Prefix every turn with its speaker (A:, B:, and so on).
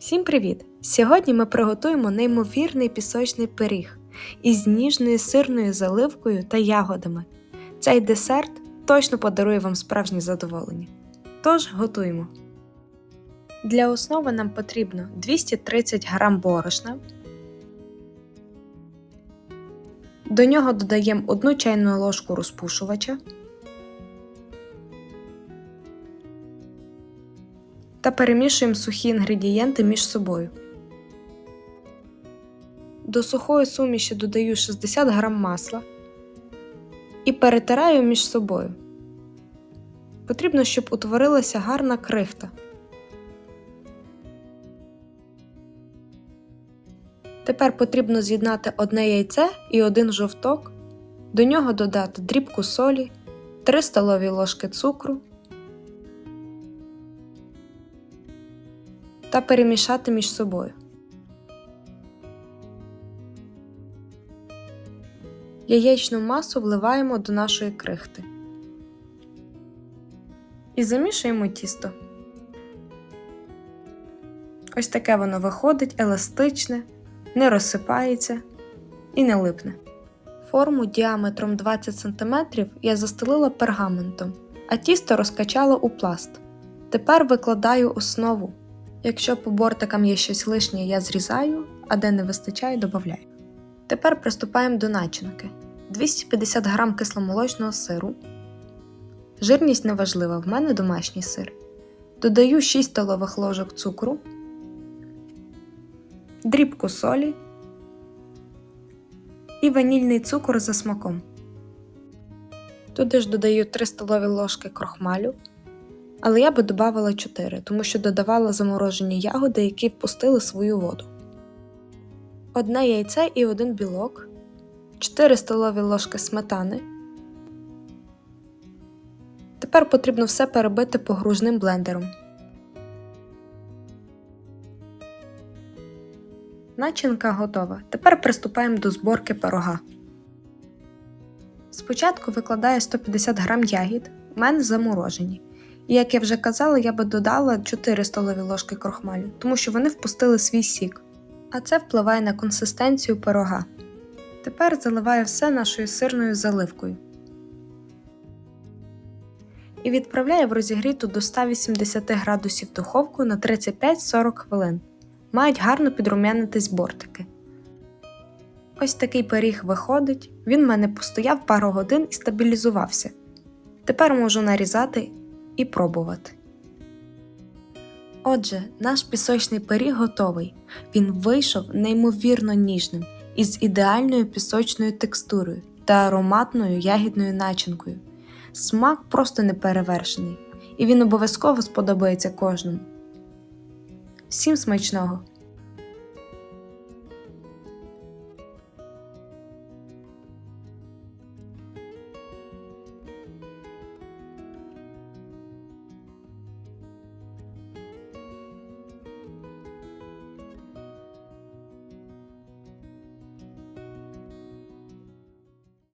A: Всім привіт! Сьогодні ми приготуємо неймовірний пісочний пиріг із ніжною сирною заливкою та ягодами. Цей десерт точно подарує вам справжнє задоволення. Тож готуємо. Для основи нам потрібно 230 г борошна. До нього додаємо 1 чайну ложку розпушувача та перемішуємо сухі інгредієнти між собою. До сухої суміші додаю 60 г масла і перетираю між собою. Потрібно, щоб утворилася гарна крихта. Тепер потрібно з'єднати одне яйце і один жовток, до нього додати дрібку солі, 3 столові ложки цукру та перемішати між собою. Яєчну масу вливаємо до нашої крихти і замішуємо тісто. Ось таке воно виходить еластичне, не розсипається і не липне. Форму діаметром 20 см я застелила пергаментом, а тісто розкачала у пласт. Тепер викладаю основу. Якщо по бортикам є щось лишнє, я зрізаю, а де не вистачає, додаю. Тепер приступаємо до начинки: 250 г кисломолочного сиру. Жирність неважлива, в мене домашній сир. Додаю 6 столових ложок цукру, дрібку солі і ванільний цукор за смаком. Туди ж додаю 3 столові ложки крохмалю, але я би додавала 4, тому що додавала заморожені ягоди, які впустили свою воду. Одне яйце і один білок, 4 столові ложки сметани. Тепер потрібно все перебити погружним блендером. Начинка готова. Тепер приступаємо до зборки пирога. Спочатку викладаю 150 г ягід, у мене заморожені. І як я вже казала, я би додала 4 столові ложки крохмалю, тому що вони впустили свій сік. А це впливає на консистенцію пирога. Тепер заливаю все нашою сирною заливкою. І відправляю в розігріту до 180 градусів духовку на 35-40 хвилин. Мають гарно підрумянитись бортики. Ось такий пиріг виходить, він в мене постояв пару годин і стабілізувався. Тепер можу нарізати і пробувати. Отже, наш пісочний пиріг готовий. Він вийшов неймовірно ніжним, із ідеальною пісочною текстурою та ароматною ягідною начинкою. Смак просто неперевершений, і він обов'язково сподобається кожному. Всім смачного!